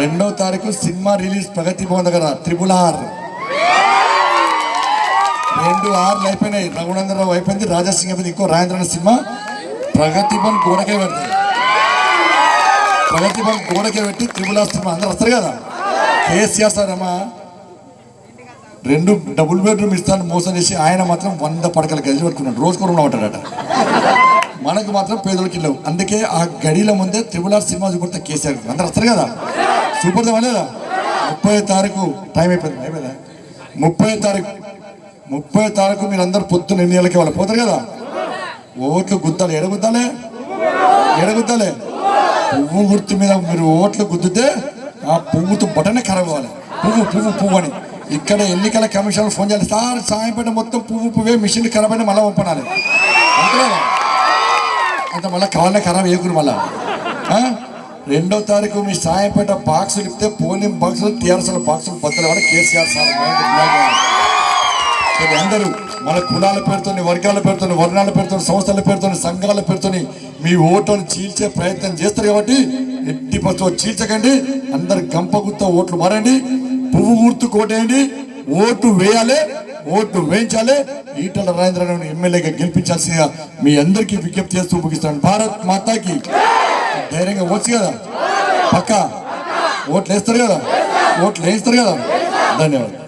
రెండో తారీఖు cinema release ప్రగతి భవన్ దగ్గర త్రిపుల్ ఆర్. రెండు ఆర్లు అయిపోయినాయి. రఘునందరావు అయిపోయింది రాజాసింగ్ అయిపోయింది ఇంకో రాజేంద్ర సినిమా. ప్రగతి భవన్ గోడకే పెడతాయి ప్రగతి భవన్ గోడకే పెట్టి త్రిపుల్ ఆర్ సినిమా. అందరూ వస్తారు కదా? కేసీఆర్ సార్ అమ్మా రెండు డబుల్ బెడ్రూమ్ ఇస్తాను మోసం చేసి ఆయన మాత్రం వంద పడకల గది పెట్టుకున్నాడు. రోజుకు రూమ్ ఉంటాడట మనకు మాత్రం పేదలకి లేవు. అందుకే ఆ గడిల ముందే త్రిపుల్ సినిమా చూపెడితే కేసీఆర్ అందరు వస్తారు కదా? సూపర్ లేదా? ముప్పై తారీఖు టైం అయిపోయింది అయిపోయిందా? ముప్పై తారీఖు ముప్పై తారీఖు మీరు అందరు పొద్దున్న ఎన్ని వాళ్ళు పోతారు కదా? ఓట్లు గుద్దాలి. ఎడగుద్దాలే ఎడగుద్దాలే పువ్వు గుర్తు మీద మీరు ఓట్లు గుద్దితే ఆ పువ్వుతో బటనే ఖరాబ్ అవ్వాలి. పువ్వు పువ్వు పువ్వు అని. ఇక్కడ ఎన్నికల కమిషన్ ఫోన్ చేయాలి. సార్ సాయంపేట మొత్తం పువ్వు పువ్వే మిషన్ ఖరాబ్ అయినా మళ్ళీ పంపనాలి. అంతేనా? అంటే మళ్ళీ కావాలనే ఖరాబ్ చేయకుండా మళ్ళా. రెండో తారీఖు మీ సాయంపేట బాక్సులు ఇస్తే పోలింగ్ బాక్సులు టీఆర్ఎస్ల బాక్సులు బద్దలు కూడా కేసీఆర్ సార్ అందరూ మన కులాల పేరుతోని వర్గాల పేరుతో వర్ణాల పేరుతో సంస్థల పేరుతో సంఘాల పేరుతో మీ ఓటును చీల్చే ప్రయత్నం చేస్తారు కాబట్టి ఎట్టి పస్తు చీల్చకండి. అందరు గంప గుత్త ఓట్లు మారండి. పువ్వు గుర్తు కోటేయండి. ఓటు వేయాలి ఓటు వేయించాలి. ఈటల రాజేంద్ర ఎమ్మెల్యేగా గెలిపించాల్సిన మీ అందరికీ విజ్ఞప్తి చేస్తూ ముగిస్తాను. భారత్ మాతాకి ధైర్యంగా వచ్చు కదా? పక్క? ఓట్లు వేస్తారు కదా? ఓట్లు వేస్తారు కదా? ధన్యవాదాలు.